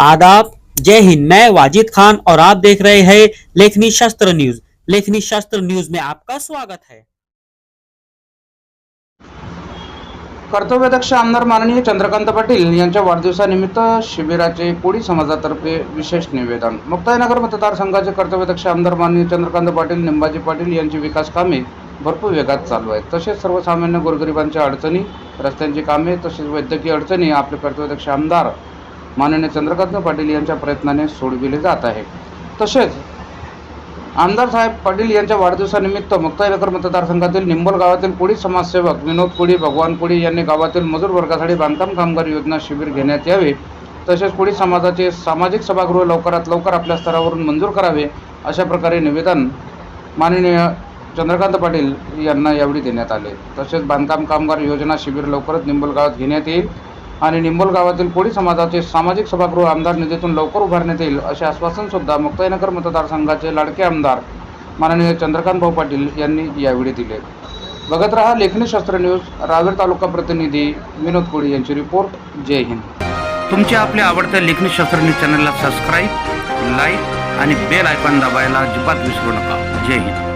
आदाब। जय हिंद। मैं वाजिद खान और आप देख रहे हैं लेखनी शास्त्र न्यूज। लेखनी शास्त्र न्यूज में आपका स्वागत है। कर्तव्यदक्ष आमदार माननीय चंद्रकांत पाटील यांच्या वाढदिवसानिमित्त शिबिराचे कोळी समाजातर्फे विशेष निवेदन. मुक्ताईनगर मतदारसंघाचे कर्तव्यदक्ष आमदार माननीय चंद्रकांत पाटील निंबाजी पाटील यांची विकास कामे भरपूर वेगात चालू आहेत. तसेच सर्वसामान्य गोरगरिबांच्या अडचणी रस्त्यांची कामे तसेच वैद्यकीय अडचणी आपले कर्तव्यदक्ष आमदार माननीय चंद्रकांत पाटील यांच्या प्रयत्नाने सोडविले जात आहे. तसेच आमदार साहेब पाटील यांच्या वाढदिवसानिमित्त मुक्ताईनगर मतदारसंघातील निंबोल गावातील कोळी समाजसेवक विनोद कोळी भगवान कोळी यांनी गावातील मजूर वर्गासाठी बांधकाम कामगार योजना शिबिर घेण्यात यावे. तसेच कोळी समाजाचे सामाजिक सभागृह लवकरात लवकर आपल्या स्तरावरून मंजूर करावे अशा प्रकारे निवेदन माननीय चंद्रकांत पाटील यांना यावेळी देण्यात आले. तसेच बांधकाम कामगार योजना शिबिर लवकरच निंबोल गावात घेण्यात येईल. आणि निंबोल गावातील कोळी समाजाचे सामाजिक सभागृह आमदार निधीतून लवकर उभारण्यात येईल असे आश्वासनसुद्धा मुक्ताईनगर मतदारसंघाचे लाडके आमदार माननीय चंद्रकांत भाऊ पाटील यांनी यावेळी दिले. बघत रहा लेखनीशास्त्र न्यूज रावेर तालुका प्रतिनिधी विनोद कोळी यांची रिपोर्ट. जय हिंद. तुमच्या आपल्या आवडत्या लेखनी शास्त्र न्यूज चॅनलला सबस्क्राईब लाईक आणि बेल आयकॉन दाबायला अजिबात विसरू नका. जय हिंद.